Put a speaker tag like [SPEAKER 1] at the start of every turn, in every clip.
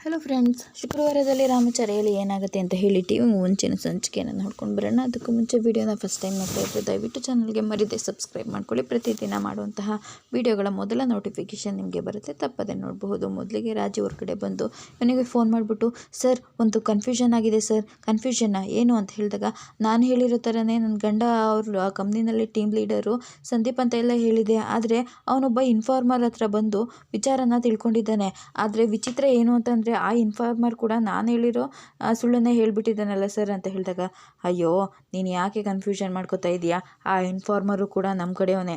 [SPEAKER 1] Hello friends ಶುಕ್ರವಾರದಲ್ಲಿ ರಾಮಚಾರಿಯಲ್ಲಿ ಏನಾಗುತ್ತೆ ಅಂತ ಹೇಳಿ ಟಿ ವಿ ಮುಂಚಿನ ಸಂಚಿಕೆಯನ್ನು ನೋಡ್ಕೊಂಡು ಬರೋಣ. ಅದಕ್ಕೂ ಮುಂಚೆ ವೀಡಿಯೋನ ಫಸ್ಟ್ ಟೈಮ್ ನೋಡ್ತಾ ಇದ್ದರೆ ದಯವಿಟ್ಟು ಚಾನಲ್ಗೆ ಮರಿದೆ ಸಬ್ಸ್ಕ್ರೈಬ್ ಮಾಡ್ಕೊಳ್ಳಿ. ಪ್ರತಿದಿನ ಮಾಡುವಂತಹ ವೀಡಿಯೋಗಳ ಮೊದಲ ನೋಟಿಫಿಕೇಷನ್ ನಿಮಗೆ ಬರುತ್ತೆ. ತಪ್ಪದೆ ನೋಡಬಹುದು. ಮೊದಲಿಗೆ ರಾಜು ಹೊರಗಡೆ ಬಂದು ನನಗೆ ಫೋನ್ ಮಾಡಿಬಿಟ್ಟು ಸರ್ ಒಂದು ಕನ್ಫ್ಯೂಷನ್ ಆಗಿದೆ ಸರ್ ಕನ್ಫ್ಯೂಷನ್ನ ಏನು ಅಂತ ಹೇಳಿದಾಗ, ನಾನು ಹೇಳಿರೋ ಥರನೇ ನನ್ನ ಗಂಡ ಅವರು ಆ ಕಂಪ್ನಿನಲ್ಲಿ ಟೀಮ್ ಲೀಡರು ಸಂದೀಪ್ ಅಂತ ಎಲ್ಲ ಹೇಳಿದೆ. ಆದರೆ ಅವನೊಬ್ಬ ಇನ್ಫಾರ್ಮರ್ ಹತ್ರ ಬಂದು ವಿಚಾರನ ತಿಳ್ಕೊಂಡಿದ್ದಾನೆ. ಆದರೆ ವಿಚಿತ್ರ ಏನು ಅಂತಂದರೆ ಆ ಇನ್ಫಾರ್ಮರ್ ಕೂಡ ನಾನು ಹೇಳಿರೋ ಸುಳ್ಳನ್ನೇ ಹೇಳಿಬಿಟ್ಟಿದ್ದಾನಲ್ಲ ಸರ್ ಅಂತ ಹೇಳಿದಾಗ, ಅಯ್ಯೋ, ನೀನು ಯಾಕೆ ಕನ್ಫ್ಯೂಷನ್ ಮಾಡ್ಕೋತಾ ಇದೀಯಾ? ಆ ಇನ್ಫಾರ್ಮರು ಕೂಡ ನಮ್ಮ ಕಡೆಯವನೇ.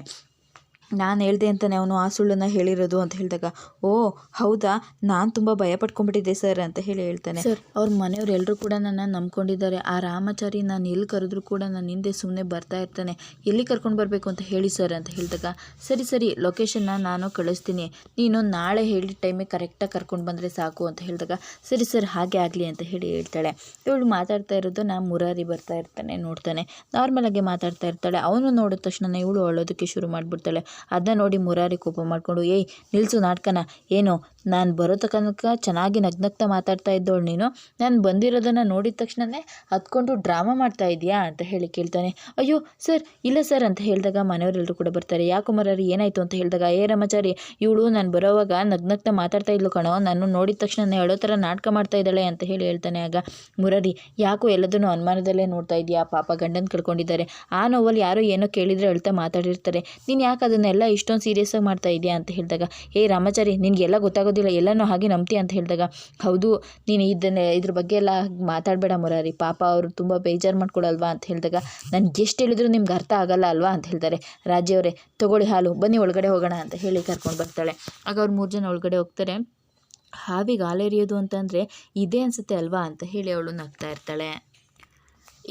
[SPEAKER 1] ನಾನು ಹೇಳ್ದೆ ಅಂತಲೇ ಅವನು ಆ ಸುಳ್ಳನ್ನು ಹೇಳಿರೋದು ಅಂತ ಹೇಳಿದಾಗ, ಓ, ಹೌದಾ? ನಾನು ತುಂಬ ಭಯ ಪಟ್ಕೊಂಡ್ಬಿಟ್ಟಿದ್ದೆ ಸರ್ ಅಂತ ಹೇಳಿ ಹೇಳ್ತಾನೆ. ಸರ್, ಅವ್ರ ಮನೆಯವ್ರು ಎಲ್ಲರೂ ಕೂಡ ನನ್ನ ನಂಬ್ಕೊಂಡಿದ್ದಾರೆ. ಆ ರಾಮಾಚಾರಿ ನಾನು ಎಲ್ಲಿ ಕರೆದ್ರೂ ಕೂಡ ನನ್ನ ಹಿಂದೆ ಸುಮ್ಮನೆ ಬರ್ತಾ ಇರ್ತಾನೆ. ಎಲ್ಲಿ ಕರ್ಕೊಂಡು ಬರಬೇಕು ಅಂತ ಹೇಳಿ ಸರ್ ಅಂತ ಹೇಳಿದಾಗ, ಸರಿ ಸರಿ, ಲೊಕೇಶನ್ನ ನಾನು ಕಳಿಸ್ತೀನಿ. ನೀನು ನಾಳೆ ಹೇಳಿದ ಟೈಮಿಗೆ ಕರೆಕ್ಟಾಗಿ ಕರ್ಕೊಂಡು ಬಂದರೆ ಸಾಕು ಅಂತ ಹೇಳಿದಾಗ, ಸರಿ, ಸರ್, ಹಾಗೆ ಆಗಲಿ ಅಂತ ಹೇಳಿ ಹೇಳ್ತಾಳೆ. ಇವಳು ಮಾತಾಡ್ತಾ ಇರೋದು ನಾ ಮುರಾರಿ ಬರ್ತಾ ಇರ್ತಾನೆ, ನೋಡ್ತಾನೆ. ನಾರ್ಮಲಾಗಿ ಮಾತಾಡ್ತಾ ಇರ್ತಾಳೆ. ಅವನು ನೋಡಿದ ತಕ್ಷಣ ಇವಳು ಅಳೋದಕ್ಕೆ ಶುರು ಮಾಡಿಬಿಡ್ತಾಳೆ. ಅದನ್ನ ನೋಡಿ ಮುರಾರಿ ಕೋಪ ಮಾಡಿಕೊಂಡು, ಏಯ್ ನಿಲ್ಲಿಸು ನಾಟಕನ. ಏನು, ನಾನು ಬರೋ ತನಕ ಚೆನ್ನಾಗಿ ನಗ್ನಗ್ತ ಮಾತಾಡ್ತಾ ಇದ್ದವಳು ನೀನು? ನಾನು ಬಂದಿರೋದನ್ನು ನೋಡಿದ ತಕ್ಷಣವೇ ಹತ್ಕೊಂಡು ಡ್ರಾಮಾ ಮಾಡ್ತಾ ಇದೆಯಾ ಅಂತ ಹೇಳಿ ಕೇಳ್ತಾನೆ. ಅಯ್ಯೋ, ಸರ್, ಇಲ್ಲ ಸರ್, ಅಂತ ಹೇಳಿದಾಗ ಮನೆಯವರೆಲ್ಲರೂ ಕೂಡ ಬರ್ತಾರೆ. ಯಾಕೋ ಮುರಾರಿ ಏನಾಯಿತು? ಅಂತ ಹೇಳಿದಾಗ, ಏ, ರಮಾಚಾರಿ, ಇವಳು ನಾನು ಬರೋವಾಗ ನಗ್ನಗ್ತ ಮಾತಾಡ್ತಾ ಇದ್ಲು ಕಣೋ. ನಾನು ನೋಡಿದ ತಕ್ಷಣ ಹೇಳೋ ಥರ ನಾಟಕ ಮಾಡ್ತಾ ಇದ್ದಾಳೆ, ಅಂತ ಹೇಳಿ ಹೇಳ್ತಾನೆ. ಆಗ ಮುರಾರಿ, ಯಾಕೋ ಎಲ್ಲದನ್ನು ಅನುಮಾನದಲ್ಲೇ ನೋಡ್ತಾ ಇದೆಯಾ ಪಾಪ ಗಂಡನ ಕಳ್ಕೊಂಡಿದ್ದಾರೆ. ಆ ನೋವಲ್ಲಿ ಯಾರೋ ಏನೋ ಕೇಳಿದರೆ ಅಳ್ತಾ ಮಾತಾಡಿರ್ತಾರೆ. ನೀನು ಯಾಕೆ ಅದನ್ನೆಲ್ಲ ಇಷ್ಟೊಂದು ಸೀರಿಯಸ್ ಆಗಿ ಮಾಡ್ತಾ ಇದೆಯಾ ಅಂತ ಹೇಳಿದಾಗ, ಏ ರಾಮಾಚಾರಿ, ನಿನಗೆಲ್ಲ ಗೊತ್ತಾಗೋದಿಲ್ಲ, ಎಲ್ಲನೂ ಹಾಗೆ ನಂಬ್ತಿ ಅಂತ ಹೇಳಿದಾಗ, ಹೌದು, ನೀನು ಇದನ್ನೇ, ಇದ್ರ ಬಗ್ಗೆ ಎಲ್ಲ ಮಾತಾಡಬೇಡ ಮುರಾರಿ, ಪಾಪ ಅವರು ತುಂಬ ಬೇಜಾರು ಮಾಡ್ಕೊಡಲ್ವಾ ಅಂತ ಹೇಳಿದಾಗ, ನನಗೆ ಎಷ್ಟು ಹೇಳಿದ್ರು ನಿಮ್ಗೆ ಅರ್ಥ ಆಗಲ್ಲ ಅಲ್ವಾ ಅಂತ ಹೇಳ್ತಾರೆ. ರಾಜ್ಯವರೇ ತಗೊಳ್ಳಿ ಹಾಲು, ಬನ್ನಿ ಒಳಗಡೆ ಹೋಗೋಣ ಅಂತ ಹೇಳಿ ಕರ್ಕೊಂಡು ಬರ್ತಾಳೆ. ಆಗ ಅವ್ರು ಮೂರು ಜನ ಒಳಗಡೆ ಹೋಗ್ತಾರೆ. ಹಾವಿಗೆ ಹಾಲೆರಿಯೋದು ಅಂತಂದರೆ, ಇದೇ ಅನಿಸುತ್ತೆ ಅಲ್ವಾ ಅಂತ ಹೇಳಿ ಅವಳು ನಗ್ತಾ ಇರ್ತಾಳೆ.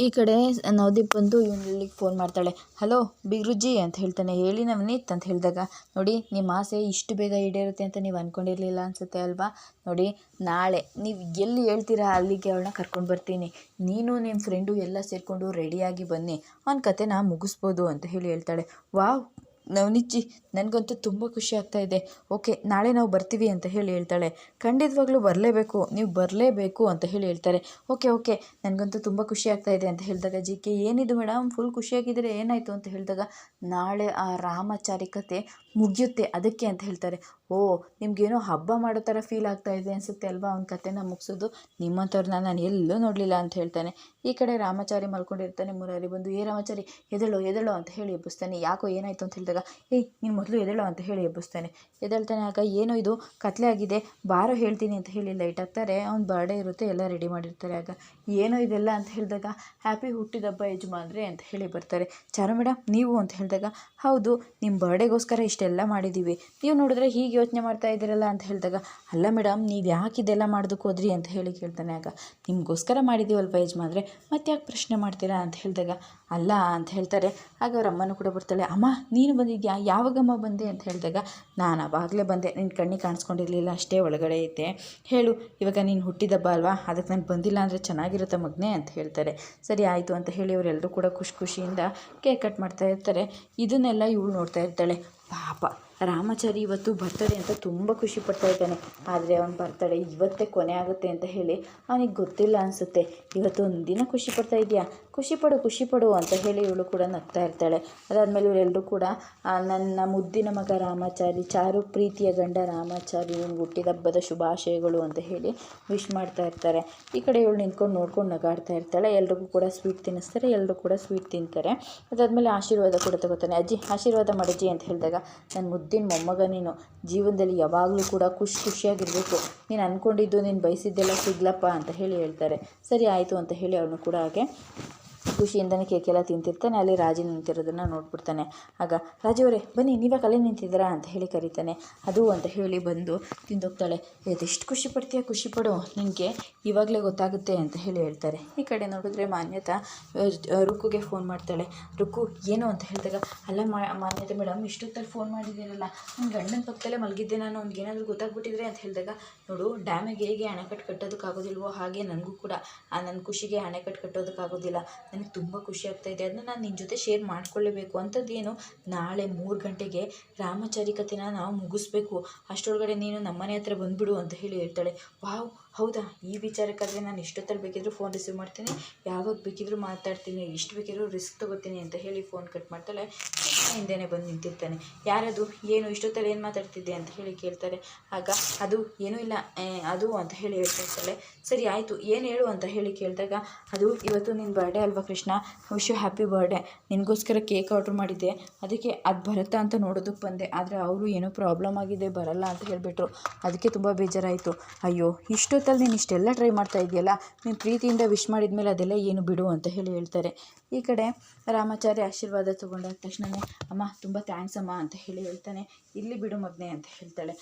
[SPEAKER 1] ಈ ಕಡೆ ನವದೀಪ್ ಬಂದು ಇವನಿಗೆ ಫೋನ್ ಮಾಡ್ತಾಳೆ. ಹಲೋ, ಬಿಗ್ರುಜಿ, ಅಂತ ಹೇಳ್ತಾನೆ. ಹೇಳಿ ನವನೀತ್, ಅಂತ ಹೇಳಿದಾಗ, ನೋಡಿ ನಿಮ್ಮ ಆಸೆ ಇಷ್ಟು ಬೇಗ ಈಡೇರುತ್ತೆ ಅಂತ ನೀವು ಅಂದ್ಕೊಂಡಿರಲಿಲ್ಲ ಅನಿಸುತ್ತೆ ಅಲ್ವಾ? ನೋಡಿ, ನಾಳೆ ನೀವು ಎಲ್ಲಿ ಹೇಳ್ತೀರಾ ಅಲ್ಲಿಗೆ ಅವಳನ್ನ ಕರ್ಕೊಂಡು ಬರ್ತೀನಿ. ನೀನು ನಿಮ್ಮ ಫ್ರೆಂಡು ಎಲ್ಲ ಸೇರಿಕೊಂಡು ರೆಡಿಯಾಗಿ ಬನ್ನಿ. ಅವನ ನಾ ಮುಗಿಸ್ಬೋದು, ಅಂತ ಹೇಳಿ ಹೇಳ್ತಾಳೆ. ವಾವ್ ನವನಿಚ್ಚಿ, ನನಗಂತೂ ತುಂಬ ಖುಷಿ ಆಗ್ತಾ ಇದೆ. ಓಕೆ, ನಾಳೆ ನಾವು ಬರ್ತೀವಿ ಅಂತ ಹೇಳಿ ಹೇಳ್ತಾಳೆ. ಖಂಡಿತವಾಗ್ಲೂ ಬರಲೇಬೇಕು, ನೀವು ಬರಲೇಬೇಕು ಅಂತ ಹೇಳಿ ಹೇಳ್ತಾರೆ. ಓಕೆ ಓಕೆ, ನನಗಂತೂ ತುಂಬ ಖುಷಿ ಆಗ್ತಾ ಇದೆ ಅಂತ ಹೇಳಿದಾಗ, ಜಿ ಕೆ, ಏನಿದು ಮೇಡಮ್ ಫುಲ್ ಖುಷಿಯಾಗಿದ್ದರೆ ಏನಾಯಿತು? ಅಂತ ಹೇಳಿದಾಗ, ನಾಳೆ ಆ ರಾಮಾಚಾರಿ ಕತೆ ಮುಗಿಯುತ್ತೆ, ಅದಕ್ಕೆ ಅಂತ ಹೇಳ್ತಾರೆ. ಓ, ನಿಮಗೇನೋ ಹಬ್ಬ ಮಾಡೋ ಥರ ಫೀಲ್ ಆಗ್ತಾ ಇದೆ ಅನಿಸುತ್ತೆ ಅಲ್ವಾ? ಅವ್ನ ಕಥೆನ ಮುಗಿಸೋದು ನಿಮ್ಮಂಥವ್ರನ್ನ ನಾನು ಎಲ್ಲೂ ನೋಡಲಿಲ್ಲ ಅಂತ ಹೇಳ್ತಾನೆ. ಈ ಕಡೆ ರಾಮಾಚಾರಿ ಮಲ್ಕೊಂಡಿರ್ತಾನೆ ಮುರಾರಿ ಬಂದು, ಏ ರಾಮಾಚಾರಿ ಎದಳು ಎದಳು ಅಂತ ಹೇಳಿ ಎಬ್ಬಿಸ್ತಾನೆ. ಯಾಕೋ ಏನಾಯಿತು ಅಂತ ಹೇಳಿದಾಗ, ಏಯ್, ನೀನು ಮೊದಲು ಎದಳು ಅಂತ ಹೇಳಿ ಎಬ್ಬಿಸ್ತಾನೆ. ಎದಳ್ತಾನೆ ಆಗ ಏನೋ ಇದು ಕತ್ಲೆ ಆಗಿದೆ, ಬಾರೋ ಹೇಳ್ತೀನಿ ಅಂತ ಹೇಳಿ ಲೈಟ್ ಹಾಕ್ತಾರೆ. ಅವ್ನ ಬರ್ಡೇ ಇರುತ್ತೆ, ಎಲ್ಲ ರೆಡಿ ಮಾಡಿರ್ತಾರೆ ಆಗ. ಏನೋ ಇದೆಲ್ಲ ಅಂತ ಹೇಳಿದಾಗ ಹ್ಯಾಪಿ ಹುಟ್ಟಿದಬ್ಬ ಯಜಮಾನ್ರೆ ಅಂತ ಹೇಳಿ ಬರ್ತಾರೆ. ಚಾರು ಮೇಡಮ್ ನೀವು ಅಂತ ಹೇಳಿದಾಗ, ಹೌದು ನಿಮ್ಮ ಬರ್ಡೇಗೋಸ್ಕರ ಇಷ್ಟೆಲ್ಲ ಮಾಡಿದ್ದೀವಿ ನೀವು ನೋಡಿದ್ರೆ ಹೀಗೆ ಯೋಚನೆ ಮಾಡ್ತಾ ಇದ್ದೀರಲ್ಲ ಅಂತ ಹೇಳಿದಾಗ, ಅಲ್ಲ ಮೇಡಮ್, ನೀವು ಯಾಕೆ ಇದೆಲ್ಲ ಮಾಡೋದಕ್ಕೆ ಹೋದ್ರಿ? ಅಂತ ಹೇಳಿ ಕೇಳ್ತಾನೆ ಆಗ, ನಿಮಗೋಸ್ಕರ ಮಾಡಿದ್ದೀವಲ್ಪ ಯಜಮಾನ್ರೆ? ಮತ್ತೆ ಯಾಕೆ ಪ್ರಶ್ನೆ ಮಾಡ್ತೀರಾ? ಅಂತ ಹೇಳಿದಾಗ, ಅಲ್ಲ ಅಂತ ಹೇಳ್ತಾರೆ. ಆಗ ಅವ್ರ ಅಮ್ಮನೂ ಕೂಡ ಬರ್ತಾಳೆ, ಅಮ್ಮ, ನೀನು ಬಂದಿದ್ಯಾ? ಯಾವಾಗಮ್ಮ ಬಂದೆ? ಅಂತ ಹೇಳಿದಾಗ, ನಾನು ಅವಾಗಲೇ ಬಂದೆ ನಿನ್ನ ಕಣ್ಣಿಗೆ ಕಾಣಿಸ್ಕೊಂಡಿರಲಿಲ್ಲ, ಅಷ್ಟೇ ಒಳಗಡೆ ಐತೆ ಹೇಳು, ಇವಾಗ ನೀನು ಹುಟ್ಟಿದಬ್ಬ ಅಲ್ವಾ? ಅದಕ್ಕೆ ನಾನು ಬಂದಿಲ್ಲ ಅಂದರೆ ಚೆನ್ನಾಗಿರುತ್ತೆ ಮಗನೇ? ಅಂತ ಹೇಳ್ತಾರೆ. ಸರಿ, ಆಯಿತು ಅಂತ ಹೇಳಿ ಅವರೆಲ್ಲರೂ ಕೂಡ ಖುಷಿ ಖುಷಿಯಿಂದ ಕೇಕ್ ಕಟ್ ಮಾಡ್ತಾ ಇರ್ತಾರೆ. ಇದನ್ನೆಲ್ಲ ಇವಳು ನೋಡ್ತಾ ಇರ್ತಾಳೆ. ಪಾಪ. ರಾಮಾಚಾರಿ ಇವತ್ತು ಬರ್ತಡೆ ಅಂತ ತುಂಬ ಖುಷಿ ಪಡ್ತಾ ಇದ್ದಾನೆ. ಆದರೆ ಅವನ ಬರ್ತಡೆ ಇವತ್ತೇ ಕೊನೆ ಆಗುತ್ತೆ ಅಂತ ಹೇಳಿ ಅವನಿಗೆ ಗೊತ್ತಿಲ್ಲ ಅನಿಸುತ್ತೆ. ಇವತ್ತು ಒಂದು ದಿನ ಖುಷಿ ಪಡ್ತಾ ಇದೆಯಾ? ಖುಷಿ ಪಡು ಖುಷಿ ಪಡು ಅಂತ ಹೇಳಿ ಇವಳು ಕೂಡ ನಗ್ತಾ ಇರ್ತಾಳೆ. ಅದಾದಮೇಲೆ ಇವರೆಲ್ಲರೂ ಕೂಡ ನನ್ನ ಮುದ್ದಿನ ಮಗ ರಾಮಾಚಾರಿ, ಚಾರು ಪ್ರೀತಿಯ ಗಂಡ ರಾಮಾಚಾರಿ ಹುಟ್ಟಿದ ಹಬ್ಬದ ಶುಭಾಶಯಗಳು ಅಂತ ಹೇಳಿ ವಿಶ್ ಮಾಡ್ತಾ ಇರ್ತಾರೆ. ಈ ಕಡೆ ಇವಳು ನಿಂತ್ಕೊಂಡು ನೋಡ್ಕೊಂಡು ನಗಾಡ್ತಾ ಇರ್ತಾಳೆ. ಎಲ್ರಿಗೂ ಕೂಡ ಸ್ವೀಟ್ ತಿನ್ನಿಸ್ತಾರೆ ಎಲ್ಲರೂ ಕೂಡ ಸ್ವೀಟ್ ತಿಂತಾರೆ. ಅದಾದಮೇಲೆ ಆಶೀರ್ವಾದ ಕೂಡ ತಗೋತಾನೆ. ಅಜ್ಜಿ, ಆಶೀರ್ವಾದ ಮಾಡಜ್ಜಿ ಅಂತ ಹೇಳಿದಾಗ ನನ್ನ ಮುದ್ದಿನ ಮೊಮ್ಮಗ ನೀನು. ಜೀವನದಲ್ಲಿ ಯಾವಾಗಲೂ ಕೂಡ ಖುಷಿ ಖುಷಿಯಾಗಿರಬೇಕು. ನೀನು ಅಂದ್ಕೊಂಡಿದ್ದು ನೀನು ಬಯಸಿದ್ದೆಲ್ಲ ಸಿಗ್ಲಪ್ಪ ಅಂತ ಹೇಳಿ ಹೇಳ್ತಾರೆ. ಸರಿ, ಆಯಿತು ಅಂತ ಹೇಳಿ ಅವನು ಕೂಡ ಹಾಗೆ ಖುಷಿಯಿಂದನೇ ಕೇಕೆಲ್ಲ ತಿಂತಿರ್ತಾನೆ, ಅಲ್ಲಿ ರಾಜಿ ನಿಂತಿರೋದನ್ನು ನೋಡ್ಬಿಡ್ತಾನೆ. ಆಗ ರಾಜವರೇ ಬನ್ನಿ, ನೀವೇ ಕಲೆ ನಿಂತಿದ್ದೀರಾ? ಅಂತ ಹೇಳಿ ಕರೀತಾನೆ. ಅದು ಅಂತ ಹೇಳಿ ಬಂದು ತಿಂದೋಗ್ತಾಳೆ. ಅದೆಷ್ಟು ಖುಷಿ ಪಡ್ತೀಯ, ಖುಷಿ ಪಡು. ನಿನಗೆ ಇವಾಗಲೇ ಗೊತ್ತಾಗುತ್ತೆ ಅಂತ ಹೇಳಿ ಹೇಳ್ತಾರೆ. ಈ ಕಡೆ ನೋಡಿದ್ರೆ ಮಾನ್ಯತಾ ರುಕ್ಕುಗೆ ಫೋನ್ ಮಾಡ್ತಾಳೆ. ರುಕ್ಕು ಏನು ಅಂತ ಹೇಳಿದಾಗ, ಅಲ್ಲ ಮಾನ್ಯತೆ ಮೇಡಮ್, ಇಷ್ಟೊತ್ತಲ್ಲಿ ಫೋನ್ ಮಾಡಿದ್ದೀರಲ್ಲ. ನನ್ನ ಗಂಡನ ಪಕ್ಕದಲ್ಲೇ ಮಲಗಿದ್ದೆ ನಾನು, ಅವ್ನಿಗೆ ಏನಾದರೂ ಗೊತ್ತಾಗ್ಬಿಟ್ಟಿದ್ರೆ ಅಂತ ಹೇಳಿದಾಗ, ನೋಡು, ಡ್ಯಾಮಿಗೆ ಹೇಗೆ ಅಣೆಕಟ್ಟು ಕಟ್ಟೋದಕ್ಕಾಗೋದಿಲ್ವೋ ಹಾಗೆ ನನಗೂ ಕೂಡ. ಆ ನನ್ನ ಖುಷಿಗೆ ಅಣೆಕಟ್ಟು ಕಟ್ಟೋದಕ್ಕಾಗೋದಿಲ್ಲ. ನನಗೆ ತುಂಬ ಖುಷಿ ಆಗ್ತಾ ಇದೆ. ಅದನ್ನ ನಾನು ನಿನ್ನ ಜೊತೆ ಶೇರ್ ಮಾಡ್ಕೊಳ್ಳೇಬೇಕು ಅಂಥದ್ದೇನು ನಾಳೆ ಮೂರು ಗಂಟೆಗೆ ರಾಮಚಾರಿ ಕಥೆನ ನಾವು ಮುಗಿಸ್ಬೇಕು. ಅಷ್ಟರೊಳಗಡೆ ನೀನು ನಮ್ಮನೆ ಹತ್ರ ಬಂದುಬಿಡು ಅಂತ ಹೇಳಿ ಹೇಳ್ತಾಳೆ. ವಾವ್, ಹೌದಾ? ಈ ವಿಚಾರಕ್ಕಾದರೆ ನಾನು ಎಷ್ಟೊತ್ತಲ್ಲಿ ಬೇಕಿದ್ರೂ ಫೋನ್ ರಿಸೀವ್ ಮಾಡ್ತೀನಿ. ಯಾವಾಗ ಬೇಕಿದ್ರೂ ಮಾತಾಡ್ತೀನಿ. ಎಷ್ಟು ಬೇಕಿದ್ರೂ ರಿಸ್ಕ್ ತೊಗೋತೀನಿ ಅಂತ ಹೇಳಿ ಫೋನ್ ಕಟ್ ಮಾಡ್ತಾಳೆ. ಹಿಂದೆನೇ ಬಂದು ನಿಂತಿರ್ತಾನೆ. ಯಾರದು? ಏನು? ಇಷ್ಟೊತ್ತಲ್ಲಿ ಏನು ಮಾತಾಡ್ತಿದ್ದೆ ಅಂತ ಹೇಳಿ ಕೇಳ್ತಾರೆ. ಆಗ ಅದು ಏನೂ ಇಲ್ಲ ಅದು ಅಂತ ಹೇಳಿ ಹೇಳ್ತಾರೆ ಸರಿ, ಆಯಿತು. ಏನು ಹೇಳು ಅಂತ ಹೇಳಿ ಕೇಳಿದಾಗ, ಅದು ಇವತ್ತು ನಿನ್ನ ಬರ್ಡೇ ಅಲ್ವಾ Krishna? Wish you happy birthday ನಿನಗೋಸ್ಕರ ಕೇಕ್ ಆರ್ಡ್ರ್ ಮಾಡಿದ್ದೆ. ಅದಕ್ಕೆ ಅದು ಬರುತ್ತಾ ಅಂತ ನೋಡೋದಕ್ಕೆ ಬಂದೆ. ಆದರೆ ಅವರು ಏನೋ ಪ್ರಾಬ್ಲಮ್ ಆಗಿದೆ, ಬರಲ್ಲ ಅಂತ ಹೇಳಿಬಿಟ್ರು. ಅದಕ್ಕೆ ತುಂಬ ಬೇಜಾರಾಯಿತು. ಅಯ್ಯೋ, ಇಷ್ಟೊತ್ತಲ್ಲಿ ನೀನು ಇಷ್ಟೆಲ್ಲ ಟ್ರೈ ಮಾಡ್ತಾ ಇದೆಯಲ್ಲ ನೀನು ಪ್ರೀತಿಯಿಂದ ವಿಶ್ ಮಾಡಿದ್ಮೇಲೆ ಅದೆಲ್ಲ ಏನು ಬಿಡು ಅಂತ ಹೇಳಿ ಹೇಳ್ತಾರೆ. ಈ ಕಡೆ ರಾಮಾಚಾರ್ಯ ಆಶೀರ್ವಾದ ತೊಗೊಂಡಾದ ತಕ್ಷಣವೇ ಅಮ್ಮ, ತುಂಬ ಥ್ಯಾಂಕ್ಸ್ ಅಮ್ಮ ಅಂತ ಹೇಳಿ ಹೇಳ್ತಾನೆ. ಇಲ್ಲಿ ಬಿಡು ಮಗ್ನೆ ಅಂತ ಹೇಳ್ತಾಳೆ.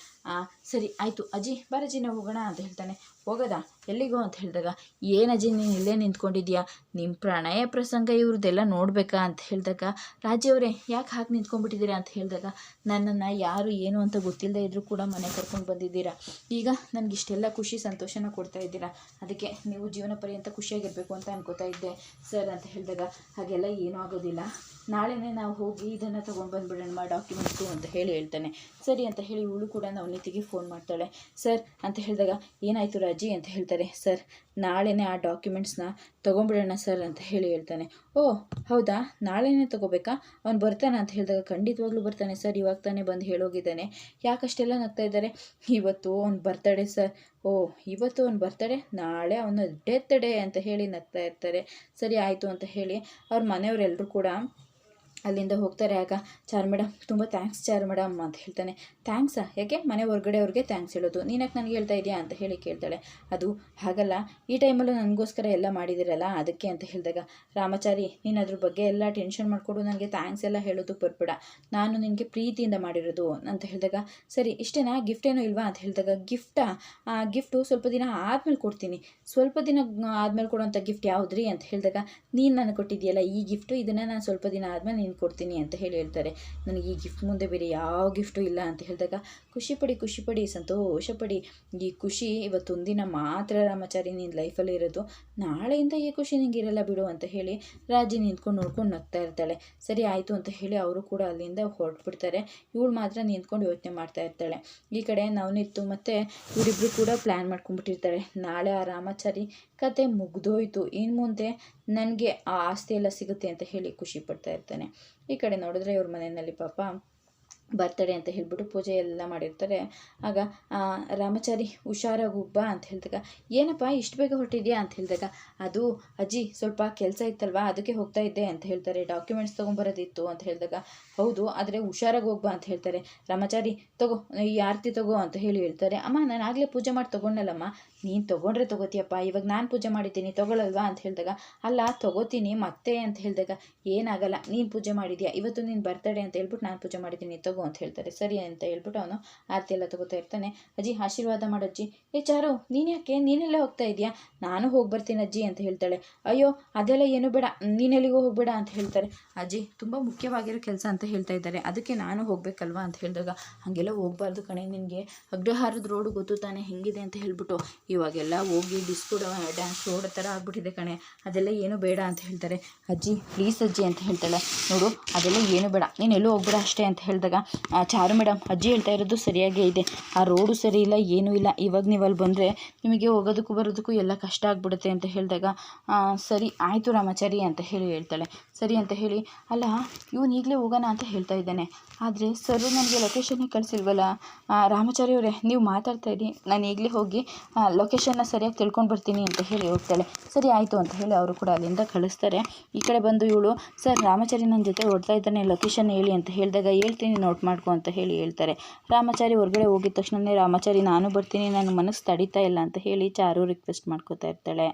[SPEAKER 1] ಸರಿ, ಆಯಿತು. ಅಜ್ಜಿ ಬಾರಜ್ಜಿ ನಾವು ಹೋಗೋಣ ಅಂತ ಹೇಳ್ತಾನೆ. ಹೋಗೋದಾ? ಎಲ್ಲಿಗೋ ಅಂತ ಹೇಳಿದಾಗ ಏನಜ್ಜಿ ನೀನು ಇಲ್ಲೇ ನಿಂತ್ಕೊಂಡಿದ್ಯಾ? ನಿಮ್ಮ ಪ್ರಣಯ ಪ್ರಸಂಗ ಇವ್ರದ್ದೆಲ್ಲ ನೋಡಬೇಕಾ ಅಂತ ಹೇಳಿದಾಗ ರಾಜಿಯವರೇ ಯಾಕೆ ಹಾಕಿ ನಿಂತ್ಕೊಂಡ್ಬಿಟ್ಟಿದ್ದೀರಾ ಅಂತ ಹೇಳಿದಾಗ, ನನ್ನನ್ನು ಯಾರು ಏನು ಅಂತ ಗೊತ್ತಿಲ್ಲದೆ ಇದ್ದರೂ ಕೂಡ ಮನೆ ಕರ್ಕೊಂಡು ಬಂದಿದ್ದೀರಾ? ಈಗ ನನಗೆ ಇಷ್ಟೆಲ್ಲ ಖುಷಿ, ಸಂತೋಷನ ಕೊಡ್ತಾ ಇದ್ದೀರಾ? ಅದಕ್ಕೆ ನೀವು ಜೀವನ ಪರ್ಯಂತ ಖುಷಿಯಾಗಿರಬೇಕು ಅಂತ ಅನ್ಕೋತಾ ಇದ್ದೆ, ಸರ್ ಅಂತ ಹೇಳಿದಾಗ, ಹಾಗೆಲ್ಲ ಏನೂ ಆಗೋದಿಲ್ಲ. ನಾಳೆನೇ ನಾವು ಹೋಗಿ ಇದನ್ನು ತೊಗೊಂಡು ಬಂದುಬಿಡೋಣ ಡಾಕ್ಯುಮೆಂಟ್ಸು ಅಂತ ಹೇಳಿ ಹೇಳ್ತಾನೆ. ಸರಿ ಅಂತ ಹೇಳಿ ಇವಳು ಕೂಡ ನವನೀತಿಗೆ ಫೋನ್ ಮಾಡ್ತಾಳೆ. ಸರ್ ಅಂತ ಹೇಳಿದಾಗ, ಏನಾಯಿತು ಅಂತ ಹೇಳ್ತಾರೆ, ಸರ್, ನಾಳೆನೇ ಆ ಡಾಕ್ಯುಮೆಂಟ್ಸ್ನ ತೊಗೊಂಬಿಡೋಣ ಸರ್ ಅಂತ ಹೇಳಿ ಹೇಳ್ತಾನೆ. ಓ, ಹೌದಾ? ನಾಳೆನೇ ತೊಗೋಬೇಕಾ? ಅವ್ನು ಬರ್ತಾನೆ ಅಂತ ಹೇಳಿದಾಗ ಖಂಡಿತವಾಗ್ಲೂ ಬರ್ತಾನೆ ಸರ್, ಇವಾಗ ತಾನೇ ಬಂದು ಹೇಳೋಗಿದ್ದಾನೆ. ಯಾಕಷ್ಟೆಲ್ಲ ನಗ್ತಾ ಇದ್ದಾರೆ? ಇವತ್ತು ಅವ್ನು ಬರ್ತಡೇ ಸರ್. ಓ, ಇವತ್ತು ಅವ್ನು ಬರ್ತಡೆ ನಾಳೆ ಅವನ ಡೆತ್ ಡೇ ಅಂತ ಹೇಳಿ ನಗ್ತಾ ಇರ್ತಾರೆ. ಸರಿ, ಆಯಿತು ಅಂತ ಹೇಳಿ ಅವ್ರ ಮನೆಯವರೆಲ್ಲರೂ ಕೂಡ ಅಲ್ಲಿಂದ ಹೋಗ್ತಾರೆ ಆಗ, ಚಾರ್ ಮೇಡಮ್ ತುಂಬ ಥ್ಯಾಂಕ್ಸ್ ಚಾರ್ ಮೇಡಮ್ ಅಂತ ಹೇಳ್ತಾನೆ. ಥ್ಯಾಂಕ್ಸಾ ಯಾಕೆ? ಮನೆ ಹೊರಗಡೆ ಅವ್ರಿಗೆ ಥ್ಯಾಂಕ್ಸ್ ಹೇಳೋದು. ನೀನಕ್ಕೆ ನನಗೆ ಹೇಳ್ತಾ ಇದೆಯಾ? ಅಂತ ಹೇಳಿ ಕೇಳ್ತಾಳೆ. ಅದು ಹಾಗಲ್ಲ. ಈ ಟೈಮಲ್ಲೂ ನನಗೋಸ್ಕರ ಎಲ್ಲ ಮಾಡಿದಿರಲ್ಲ, ಅದಕ್ಕೆ ಅಂತ ಹೇಳಿದಾಗ, ರಾಮಚಾರಿ, ನೀನು ಅದ್ರ ಬಗ್ಗೆ ಎಲ್ಲ ಟೆನ್ಷನ್ ಮಾಡಿಕೊಡು. ನನಗೆ ಥ್ಯಾಂಕ್ಸ್ ಎಲ್ಲ ಹೇಳೋದು ಬರ್ಬೇಡ. ನಾನು ನಿನಗೆ ಪ್ರೀತಿಯಿಂದ ಮಾಡಿರೋದು ಅಂತ ಹೇಳಿದಾಗ, ಸರಿ, ಇಷ್ಟೇನಾ? ಗಿಫ್ಟ್ ಏನೂ ಇಲ್ವಾ? ಅಂತ ಹೇಳಿದಾಗ ಗಿಫ್ಟಾ ಆ? ಗಿಫ್ಟು ಸ್ವಲ್ಪ ದಿನ ಆದಮೇಲೆ ಕೊಡ್ತೀನಿ. ಸ್ವಲ್ಪ ದಿನ ಆದಮೇಲೆ ಕೊಡುವಂಥ ಗಿಫ್ಟ್ ಯಾವುದ್ರಿ? ಅಂತ ಹೇಳಿದಾಗ, ನೀನು ನನಗೆ ಕೊಟ್ಟಿದ್ಯಲ್ಲ ಈ ಗಿಫ್ಟು ಇದನ್ನು ನಾನು ಸ್ವಲ್ಪ ದಿನ ಆದಮೇಲೆ ಕೊಡ್ತೀನಿ ಅಂತ ಹೇಳಿ ಹೇಳ್ತಾರೆ. ನನಗೆ ಈ ಗಿಫ್ಟ್ ಮುಂದೆ ಬೇರೆ ಯಾವ ಗಿಫ್ಟು ಇಲ್ಲ ಅಂತ ಹೇಳಿದಾಗ, ಖುಷಿ ಪಡಿ ಸಂತೋಷಪಡಿ ಪಡಿ, ಸಂತೋಷ ಪಡಿ. ಈ ಖುಷಿ ಇವತ್ತೊಂದಿನ ಮಾತ್ರ ರಾಮಾಚಾರಿ ನಿನ್ನ ಲೈಫಲ್ಲಿ ಇರೋದು. ನಾಳೆಯಿಂದ ಈ ಖುಷಿ ನಿಂಗೆ ಇರಲ್ಲ ಬಿಡು ಅಂತ ಹೇಳಿ ರಾಜಿ ನಿಂತ್ಕೊಂಡು ನೋಡ್ಕೊಂಡು ನಗ್ತಾ ಇರ್ತಾಳೆ. ಸರಿ ಆಯಿತು ಅಂತ ಹೇಳಿ ಅವರು ಕೂಡ ಅಲ್ಲಿಂದ ಹೊರಟ್ಬಿಡ್ತಾರೆ. ಇವಳು ಮಾತ್ರ ನಿಂತ್ಕೊಂಡು ಯೋಚನೆ ಮಾಡ್ತಾ ಇರ್ತಾಳೆ. ಈ ಕಡೆ ನವನಿತ್ತು ಮತ್ತು ಇವರಿಬ್ಬರು ಕೂಡ ಪ್ಲ್ಯಾನ್ ಮಾಡ್ಕೊಂಡ್ಬಿಟ್ಟಿರ್ತಾರೆ. ನಾಳೆ ಆ ರಾಮಾಚಾರಿ ಕತೆ ಮುಗ್ದೋಯ್ತು. ಇನ್ನು ಮುಂದೆ ನನಗೆ ಆ ಆಸ್ತಿ ಎಲ್ಲ ಸಿಗುತ್ತೆ ಅಂತ ಹೇಳಿ ಖುಷಿ ಪಡ್ತಾ ಇರ್ತಾನೆ. ಈ ಕಡೆ ನೋಡಿದ್ರೆ ಇವ್ರ ಮನೆಯಲ್ಲಿ ಪಾಪ ಬರ್ತಡೇ ಅಂತ ಹೇಳ್ಬಿಟ್ಟು ಪೂಜೆ ಎಲ್ಲ ಮಾಡಿರ್ತಾರೆ. ಆಗ ರಾಮಚಾರಿ ಹುಷಾರಾಗಿ ಹೋಗ್ಬಾ ಅಂತ ಹೇಳಿದಾಗ, ಏನಪ್ಪ ಇಷ್ಟು ಬೇಗ ಹೊರಟಿದ್ಯಾ ಅಂತ ಹೇಳಿದಾಗ, ಅದು ಅಜ್ಜಿ ಸ್ವಲ್ಪ ಕೆಲಸ ಇತ್ತಲ್ವಾ, ಅದಕ್ಕೆ ಹೋಗ್ತಾ ಇದ್ದೆ ಅಂತ ಹೇಳ್ತಾರೆ. ಡಾಕ್ಯುಮೆಂಟ್ಸ್ ತೊಗೊಂಬರೋದಿತ್ತು ಅಂತ ಹೇಳಿದಾಗ, ಹೌದು, ಆದರೆ ಹುಷಾರಾಗಿ ಹೋಗ್ಬಾ ಅಂತ ಹೇಳ್ತಾರೆ. ರಾಮಚಾರಿ, ತಗೋ, ಈ ಆರತಿ ತಗೋ ಅಂತ ಹೇಳಿ ಹೇಳ್ತಾರೆ. ಅಮ್ಮ, ನಾನು ಆಗಲೇ ಪೂಜೆ ಮಾಡಿ ತೊಗೊಂಡಲ್ಲಮ್ಮ ನೀನು ತೊಗೊಂಡ್ರೆ ತೊಗೋತೀಯಪ್ಪ, ಇವಾಗ ನಾನು ಪೂಜೆ ಮಾಡಿದ್ದೀನಿ, ತೊಗೊಳಲ್ವಾ ಅಂತ ಹೇಳಿದಾಗ, ಅಲ್ಲ, ತೊಗೋತೀನಿ ಮತ್ತೆ ಅಂತ ಹೇಳಿದಾಗ, ಏನಾಗಲ್ಲ, ನೀನು ಪೂಜೆ ಮಾಡಿದ್ಯಾ, ಇವತ್ತು ನೀನು ಬರ್ತಡೇ ಅಂತ ಹೇಳ್ಬಿಟ್ಟು ನಾನು ಪೂಜೆ ಮಾಡಿದ್ದೀನಿ, ತಗೋ ಅಂತ ಹೇಳ್ತಾರೆ. ಸರಿ ಅಂತ ಹೇಳ್ಬಿಟ್ಟು ಅವನು ಆರತಿ ಎಲ್ಲ ತಗೋತಾ ಇರ್ತಾನೆ. ಅಜ್ಜಿ, ಆಶೀರ್ವಾದ ಮಾಡಜ್ಜಿ ಏ ಚಾರು, ನೀನು ಯಾಕೆ? ನೀನೆಲ್ಲ ಹೋಗ್ತಾ ಇದೆಯಾ? ನಾನು ಹೋಗಿ ಬರ್ತೀನಿ ಅಜ್ಜಿ ಅಂತ ಹೇಳ್ತಾಳೆ. ಅಯ್ಯೋ, ಅದೆಲ್ಲ ಏನು ಬೇಡ. ನೀನೆಲ್ಲಿಗೂ ಹೋಗಬೇಡ ಅಂತ ಹೇಳ್ತಾರೆ. ಅಜ್ಜಿ, ತುಂಬ ಮುಖ್ಯವಾಗಿರೋ ಕೆಲಸ ಅಂತ ಹೇಳ್ತಾ ಇದ್ದಾರೆ. ಅದಕ್ಕೆ ನಾನು ಹೋಗಬೇಕಲ್ವಾ ಅಂತ ಹೇಳಿದಾಗ, ಹಾಗೆಲ್ಲ ಹೋಗ್ಬಾರ್ದು ಕಣೆ ನಿನಗೆ. ಅಗ್ರಹಾರದ ರೋಡು ಗೊತ್ತು ತಾನೆ ಹೆಂಗಿದೆ ಅಂತ ಹೇಳ್ಬಿಟ್ಟು, ಇವಾಗೆಲ್ಲ ಹೋಗಿ ಡಿಸ್ಕೋ ಡ್ಯಾನ್ಸ್ ರೋಡ್ ಥರ ಆಗ್ಬಿಟ್ಟಿದೆ ಕಣೆ. ಅದೆಲ್ಲ ಏನು ಬೇಡ ಅಂತ ಹೇಳ್ತಾರೆ. ಅಜ್ಜಿ ಪ್ಲೀಸ್ ಅಜ್ಜಿ ಅಂತ ಹೇಳ್ತಾಳೆ. ನೋಡು, ಅದೆಲ್ಲ ಏನು ಬೇಡ. ನೀನು ಎಲ್ಲೂ ಹೋಗ್ಬೇಡ ಅಷ್ಟೇ ಅಂತ ಹೇಳಿದಾಗ ಚಾರು ಮೇಡಮ್, ಅಜ್ಜಿ ಹೇಳ್ತಾ ಇರೋದು ಸರಿಯಾಗೇ ಇದೆ. ಆ ರೋಡು ಸರಿ ಇಲ್ಲ, ಏನೂ ಇಲ್ಲ. ಇವಾಗ ನೀವು ಅಲ್ಲಿ ಬಂದರೆ ನಿಮಗೆ ಹೋಗೋದಕ್ಕೂ ಬರೋದಕ್ಕೂ ಎಲ್ಲ ಕಷ್ಟ ಆಗ್ಬಿಡುತ್ತೆ ಅಂತ ಹೇಳಿದಾಗ ಸರಿ, ಆಯಿತು ರಾಮಾಚಾರಿ ಅಂತ ಹೇಳಿ ಹೇಳ್ತಾಳೆ. ಸರಿ ಅಂತ ಹೇಳಿ. ಅಲ್ಲ, ಇವನು ಈಗಲೇ ಹೋಗೋಣ ಅಂತ ಹೇಳ್ತಾ ಇದ್ದಾನೆ. ಆದರೆ ಸರ್ ನನಗೆ ಲೊಕೇಶನ್ನೇ ಕಳಿಸಿಲ್ವಲ್ಲ? ರಾಮಾಚಾರಿ ಅವರೇ, ನೀವು ಮಾತಾಡ್ತಾ ಇರಿ. ನಾನು ಈಗಲೇ ಹೋಗಿ ಲೊಕೇಶನ್ನ ಸರಿಯಾಗಿ ತಿಳ್ಕೊಂಡು ಬರ್ತೀನಿ ಅಂತ ಹೇಳಿ ಹೋಗ್ತಾಳೆ. ಸರಿ ಆಯಿತು ಅಂತ ಹೇಳಿ ಅವರು ಕೂಡ ಅಲ್ಲಿಂದ ಕಳಿಸ್ತಾರೆ. ಈ ಕಡೆ ಬಂದು ಇವಳು, ಸರ್, ರಾಮಾಚಾರಿ ನನ್ನ ಜೊತೆ ಓಡ್ತಾ ಇದ್ದಾನೆ ಲೊಕೇಶನ್ ಹೇಳಿ ಅಂತ ಹೇಳಿದಾಗ ಹೇಳ್ತೀನಿ ನೋಟ್ ಮಾಡ್ಕೊ ಅಂತ ಹೇಳಿ ಹೇಳ್ತಾರೆ. ರಾಮಾಚಾರಿ ಹೊರಗಡೆ ಹೋಗಿದ ತಕ್ಷಣವೇ ರಾಮಾಚಾರಿ, ನಾನು ಬರ್ತೀನಿ ನನ್ನ ಮನಸ್ಸು ತಡಿತಾ ಇಲ್ಲ ಅಂತ ಹೇಳಿ ಚಾರು ರಿಕ್ವೆಸ್ಟ್ ಮಾಡ್ಕೋತಾ ಇರ್ತಾಳೆ.